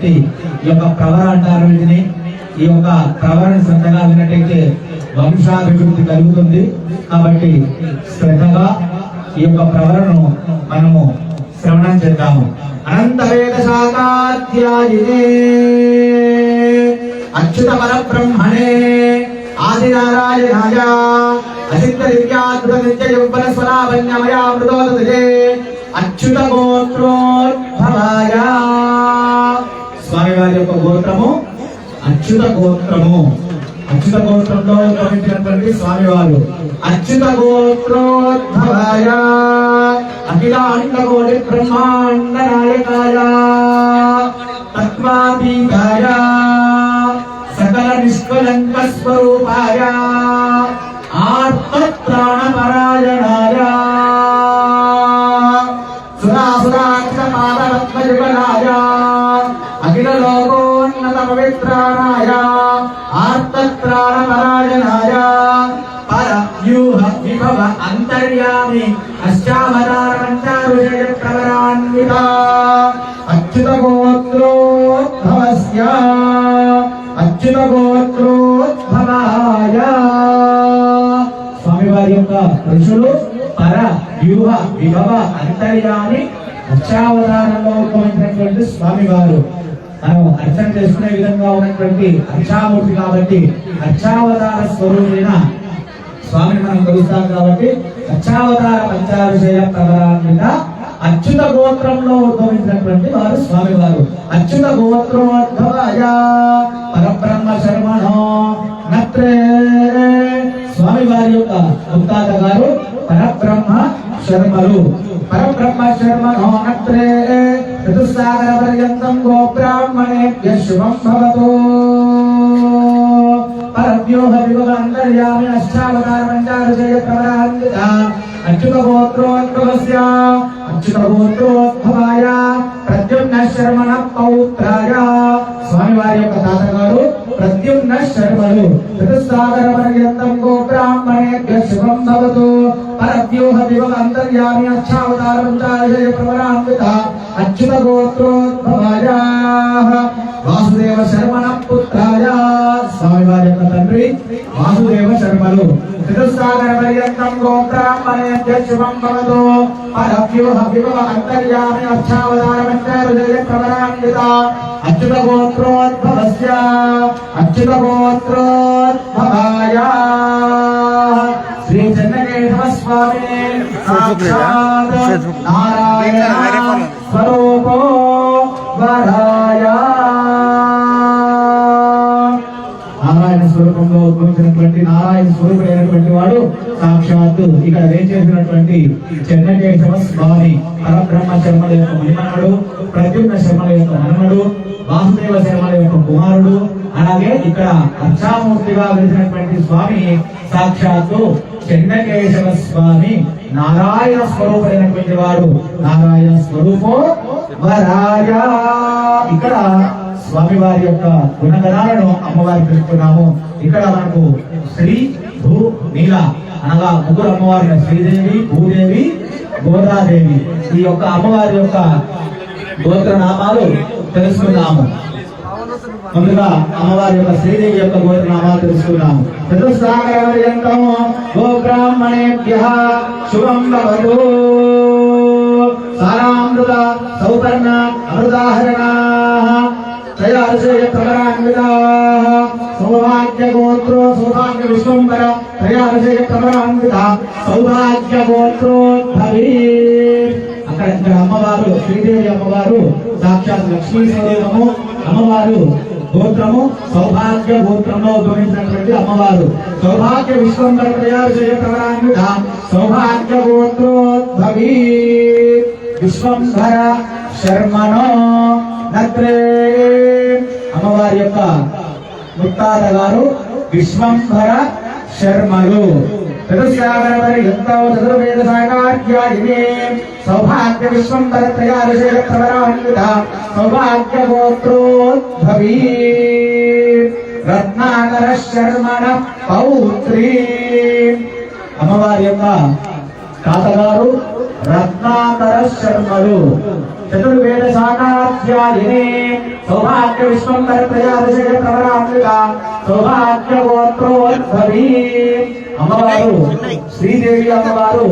కాబట్టి ఈ యొక్క ప్రవర అంటారు వీటిని. ఈ యొక్క ప్రవరని శ్రద్ధగా విన్నట్టయితే వంశాభివృద్ధి కలుగుతుంది. కాబట్టి శ్రద్ధగా ఈ యొక్క ప్రవరను మనము శ్రవణం చేద్దాము. అనంతవేద శాఖాధ్యాయినే అచ్యుత పరబ్రహ్మణే. ఆదినారాయణాయ అసిద్ధ దివ్యాద్భుత నిత్య యౌవన స్వరావన్యమయామృతోదయే అచ్యుత గోత్రోద్భవాయ. స్వామివారి యొక్క గోత్రము? అచ్యుత గోత్రము. అచ్యుత గోత్రంలో ఉద్భవించినటువంటి స్వామివారు అచ్యుత గోత్రోద్భవాయ అఖిలాండ కోటి బ్రహ్మాండ నాయకాయ తత్వాతీతాయ సకల నిష్కలంక స్వరూపాయ ఆత్మత్రాణపరాయణాయ సురాసురాక్ష పాదరత్నయుగలాయ అఖిల లోకోన్నత పవిత్రాణాయ ఆర్తత్రాణపరాయణాయ పర వ్యూహ విభవ అంతర్యామి అష్టావతార పంచారుషయ ప్రవరాన్విత అచ్యుత గోత్రోద్భవస్య అచ్యుత గోత్రోద్భవాయ స్వామివారి యొక్క ఋషులు పర వ్యూహ విభవ అంతర్యామి అక్షావతారంలో ఉద్భవించినటువంటి స్వామివారు మనం అర్చన చేసుకునే విధంగా ఉన్నటువంటి అర్చామూర్తి కాబట్టి అర్చావతార స్వరూపైన స్వామిని మనం కొలుస్తాం కాబట్టి అర్చావతార పంచాభిషేయ ప్రవరాన్విత అచ్యుత గోత్రంలో ఉద్భవించినటువంటి వారు స్వామి వారు అచ్యుత గోత్రోద్భవాయ పరబ్రహ్మ శర్మణో నత్రే స్వామి వారి యొక్క ముక్తాత గారు పరబ్రహ్మ శర్మలు. పరబ్రహ్మ శర్మణో నత్రే చతుస్సాగర పర్యంతం గో బ్రాహ్మణేభ్య శుభం భవతు పరవ్యూహ విభవాంతర్యామి అష్టావతార పంచారుషయ ప్రవరాన్విత అచ్యుత గోత్రోద్భవస్య అచ్యుత గోత్రోద్భవాయ ప్రద్యుమ్న శర్మణ పౌత్రాయ స్వామి వారి యొక్క తాతగారు ప్రద్యుమ్న శర్మలు ఋతుసాగర పర్యంతం గో శుభం భవతు పరవ్యూహ విభవ అంతర్యామి అక్షావతార పంచారుషయ ప్రవరాన్విత అచ్యుత గోత్రోద్భవాయ వాసుదేవ శర్మణ పుత్రాయ స్వామి వారి యొక్క తండ్రి వాసుదేవ శర్మలు చతుస్సాగర పర్యంతం గోత్రామణేభ్య శుభం భవతు. పరవ్యూహ విభవ అంతర్యామి అక్షావతార ప్రవరాన్విత అచ్యుత గోత్రోద్భవస్య అచ్యుత గోత్రోద్భవాయ చెన్నకేశవ స్వామి సాక్షాత్ నారాయణ స్వరూపో వరాయ. నారాయణ స్వరూపంలో ఉద్భవించినటువంటి నారాయణ స్వరూపుడైనటువంటి వాడు సాక్షాత్తు ఇక్కడ వేచేసినటువంటి చెన్నకేశవ స్వామి పరబ్రహ్మ శర్మల యొక్క మహిమనుడు ప్రద్యుమ్న శర్మల యొక్క మనమడు వాసుదేవ శర్మల యొక్క కుమారుడు అలాగే ఇక్కడ అర్చామూర్తిగా వెలిసినటువంటి స్వామి సాక్షాత్తు చెన్నకేశవ స్వామి నారాయణ స్వరూపుడైనటువంటి వాడు. నారాయణ స్వరూపో వరాయ ఇక్కడ స్వామివారి యొక్క గుణగణాలను అమ్మవారికి తెలుపుతున్నాము. ఇక్కడ మనకు శ్రీ భూ నీల అనగా ముగ్గురు అమ్మవారు శ్రీదేవి భూదేవి గోదాదేవి. ఈ యొక్క అమ్మవారి యొక్క గోత్ర నామాలు తెలుసుకున్నాము ముందుగా అమ్మవారి యొక్క శ్రీదేవి యొక్క గోత్ర నామాలు తెలుసుకున్నాము చతుస్సాగరపర్యంతం గో బ్రాహ్మణేభ్య శుభం భవతు. సారామృత సౌపర్ణ అమృతాహరణ. త్రయాదశయ ప్రవరాన్వితా సౌభాగ్య గోత్రో సౌభాగ్య విశ్వంబర త్రయాదశయ ప్రవరాన్విత సౌభాగ్య గోత్రోద్భవీ అక్కడ ఇక్కడ అమ్మవారు శ్రీదేవి అమ్మవారు సాక్షాత్ లక్ష్మీ స్వరూపము అమ్మవారు గోత్రము సౌభాగ్య గోత్రంలో ఉద్భవించినటువంటి అమ్మవారు. సౌభాగ్య విశ్వంబర త్రయాదశయ ప్రవరాన్విత సౌభాగ్య గోత్రోద్భవీ విశ్వంభర శర్మనో నత్రే. అమ్మవారి యొక్క ముత్తాత గారు విశ్వంభర శర్మలు. చతుస్సాగరవరి ఎంతో చతుర్వేద సాగాధ్యాయిని. సౌభాగ్య విశ్వంభర త్రయాదశేష ప్రవరాన్విత సౌభాగ్య గోత్రోద్భవీ. రత్నాకర శర్మణ పౌత్రి. అమ్మవారి యొక్క తాతగారు రత్నాకర శర్మలు. చతుర్వేద శాఖాధ్యాయిని సౌభాగ్య విశ్వంబర ప్రజాదశయ ప్రవరామృత సౌభాగ్య గోత్రోద్భవీ అమ్మవారు శ్రీదేవి అమ్మవారు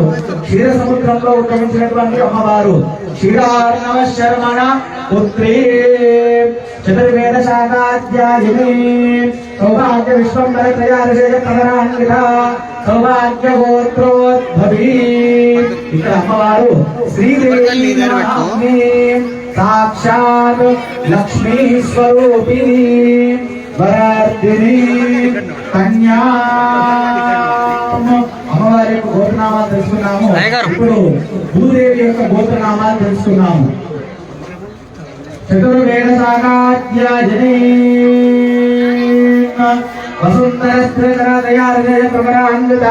క్షీర సముద్రంలో ఉద్భవించినటువంటి అమ్మవారు క్షీరార్ణవ శర్మణ పుత్రీ. చతుర్వేద శాఖాధ్యాయుని సౌభాగ్య విశ్వంబర ప్రజాదశయ ప్రవరామృత సౌభాగ్య గోత్రోద్భవీ ఇక్కడ అమ్మవారు శ్రీదేవి నామ్ని సాక్షాత్ లక్ష్మీ స్వరూపిణి వరార్ధిని కన్యా. అమ్మవారి యొక్క గోత్రనామాలు తెలుసుకున్నాము. ఇప్పుడు భూదేవి యొక్క గోత్రనామాలు తెలుసుకున్నాము. చతుర్వేద సాగాధ్యాజనే వసుంధర స్థిరతర దయారజయ ప్రమరాంగత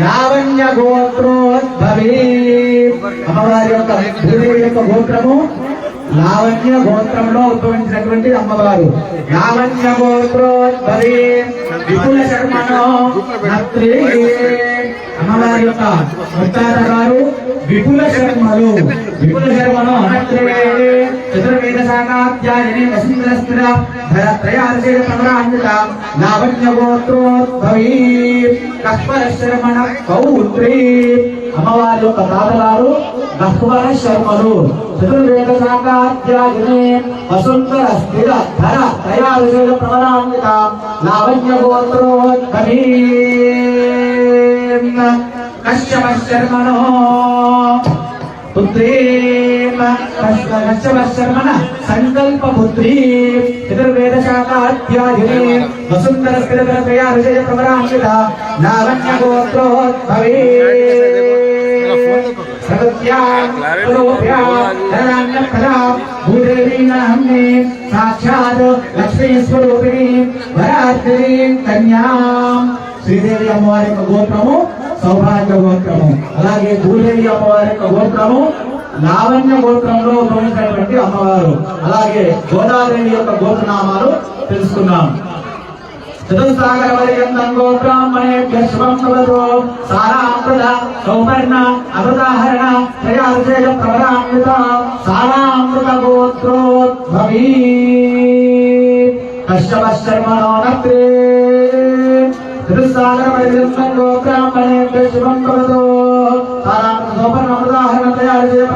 లావణ్య గోత్రోద్భవీ అమ్మవారి యొక్క భూదేవి యొక్క గోత్రము లావణ్య గోత్రంలో ఉద్భవించినటువంటి అమ్మవారు. లావణ్య గోత్రోద్భవీ విపుల శర్మను అమ్మవారి యొక్క ముత్తాత గారు విపుల శర్మలు. విపుల శర్మను అనత్రే చతుర్వేద శాఖాధ్యాయని వసుంధర స్థిర ధర త్రయాదశేన ప్రమరాన్విత లావణ్య గోత్రోద్భవీ. కస్పర శర్మణ పౌత్రి అమ్మవారి యొక్క తాతగారు గహ్వర శర్మలు. చతుర్వేద శాఖాధ్యాయని వసుంధర స్థిర ధర త్రయాదశేన ప్రమరాన్విత లావణ్య గోత్రోద్భవీ కశ్యప శర్మణో సంకల్ప పుత్రీ చతుర్వేద శాఖాధ్యాయుని వసుంధర స్థిరధర త్రయా విజయ ప్రవరాంకిత లావణ్య గోత్రోద్భవే సాక్షాత్ లక్ష్మీ స్వరూపిణి వరాత్రి కన్యా. శ్రీదేవి అమ్మవారి యొక్క గోత్రము సౌభాగ్య గోత్రము అలాగే భూదేవి అమ్మవారి యొక్క గోత్రము లావణ్య గోత్రంలో ఉద్భవించినటువంటి అమ్మవారు. అలాగే గోదాదేవి యొక్క గోత్రనామాలు తెలుసుకున్నాం. చతుస్సాగర పర్యంతం గోబ్రాహ్మణేభ్య శుభం భవతు సారామృత సౌపర్ణ అమృతాహరణ త్రయాదశేష ప్రవరామృత సారామృత గోత్రోద్భవీ. కశ్యప శర్మణో నత్రే. చతుస్సాగర పర్యంతం గోబ్రాహ్మణేభ్య శుభం భవతు సారామృత సౌపర్ణ అమృతాహరణ త్రయాదశేష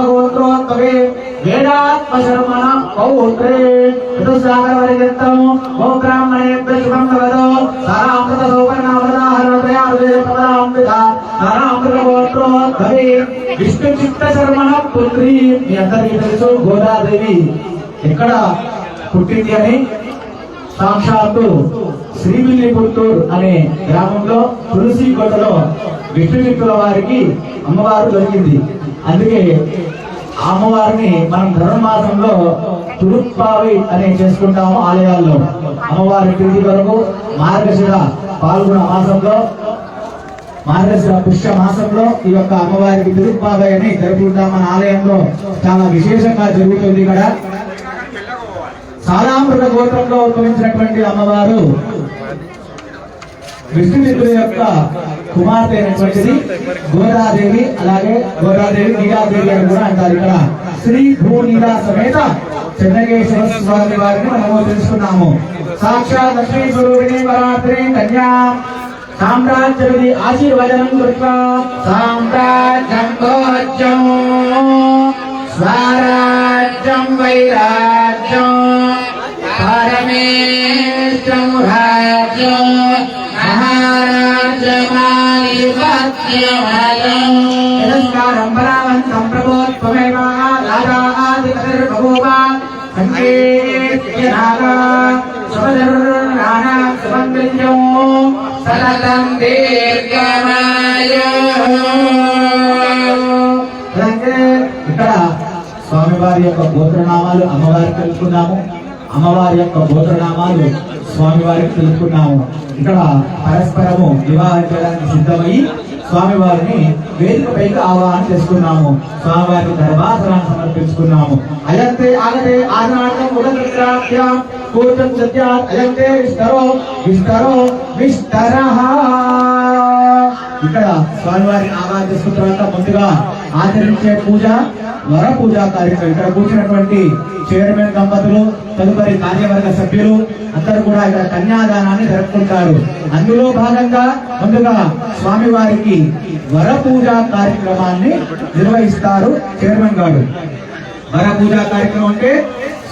గోత్రోద్భవే వేదాత్మ పౌత్రే. చతుస్సాగర పర్యంతం గోబ్రాహ్మణేభ్య శుభం భవతు సారామృత సౌపర్ణామృతాహరణ త్రయాదశేష ప్రవరామృత సారామృత గోత్రోద్భవే విష్ణు చిత్త శర్మణ పుత్రి. మీ అందరికీ తెలుసు గోదాదేవి. ఎక్కడ పుట్టింది అని? సాక్షాత్తు శ్రీవిల్లిపుత్తూర్ అనే గ్రామంలో తులసి కోటలో విష్ణుమిత్రుల వారికి అమ్మవారు దొరికింది. అందుకే అమ్మవారిని మనం ధనుర్మాసంలో తురుప్పావి అని చేసుకుంటాము ఆలయాల్లో. అమ్మవారి ప్రీతి కొరకు మార్గశిర పాల్గొన మాసంలో మార్గశిర పుష్య మాసంలో ఈ యొక్క అమ్మవారికి తిరుప్పావి అని జరుపుకుంటాం మన ఆలయంలో చాలా విశేషంగా జరుగుతుంది ఇక్కడ. సాలామృత గోత్రంలో ఉద్భవించినటువంటి అమ్మవారు విష్ణుమిత్రుల యొక్క కుమార్తె అయినటువంటిది గోదాదేవి అలాగే గోదాదేవి నీలాదేవి అని కూడా అంటారు. ఇక్కడ శ్రీ భూ నీలా సమేత చెన్నకేశ్వర స్వామి వారిని మనము తెలుసుకున్నాము. సాక్షాత్ లక్ష్మీ స్వరూపిణి పరాత్రి కన్యా. సామ్రాజ్యవతి ఆశీర్వచనం కృత్వా. సామ్రాజ్యం భోజ్యం స్వరాజ్యం వైరాజ్యం. పరమే అలాగే ఇక్కడ స్వామివారి యొక్క గోత్రనామాలు అమ్మవారికి తెలుసుకున్నాము అమ్మవారి యొక్క గోత్రనామాలు స్వామివారికి తెలుసుకున్నాము ఇక్కడ పరస్పరము వివాహం చేయడానికి సిద్ధమై స్వామివారిని వేదికపైకి ఆవాహన చేసుకున్నాము. స్వామివారికి ధర్మాసనాన్ని సమర్పించుకున్నాము. అయంతే ఆగతే ఆనాటం ఉదృత్యాఖ్య కూర్చం సత్యాత్ అయంతే విస్తరో విస్తరో విస్తరః. ఇక్కడ స్వామివారిని ఆరాధన చేసుకున్న తర్వాత ముందుగా ఆచరించే పూజ వర పూజా కార్యక్రమం. ఇక్కడ కూర్చున్నటువంటి చైర్మన్ దంపతులు తదుపరి కార్యవర్గ సభ్యులు అందరూ కూడా ఇక్కడ కన్యాదానాన్ని జరుపుకుంటారు. అందులో భాగంగా ముందుగా స్వామివారికి వర పూజా కార్యక్రమాన్ని నిర్వహిస్తారు చైర్మన్ గారు. వర పూజా కార్యక్రమం అంటే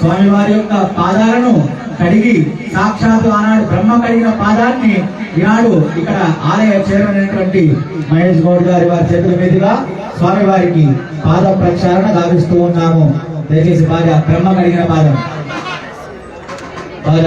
స్వామివారి యొక్క పాదాలను కడిగి సాక్షాత్ ఆనాడు బ్రహ్మ కడిగిన పాదాన్ని ఈనాడు ఇక్కడ ఆలయ చైర్మన్ అయినటువంటి మహేష్ గౌడ్ గారి వారి చేతుల మీదుగా స్వామివారికి పాద ప్రక్షాళన గావిస్తూ ఉన్నాము. దయచేసి పాద బ్రహ్మ కడిగిన పాదం.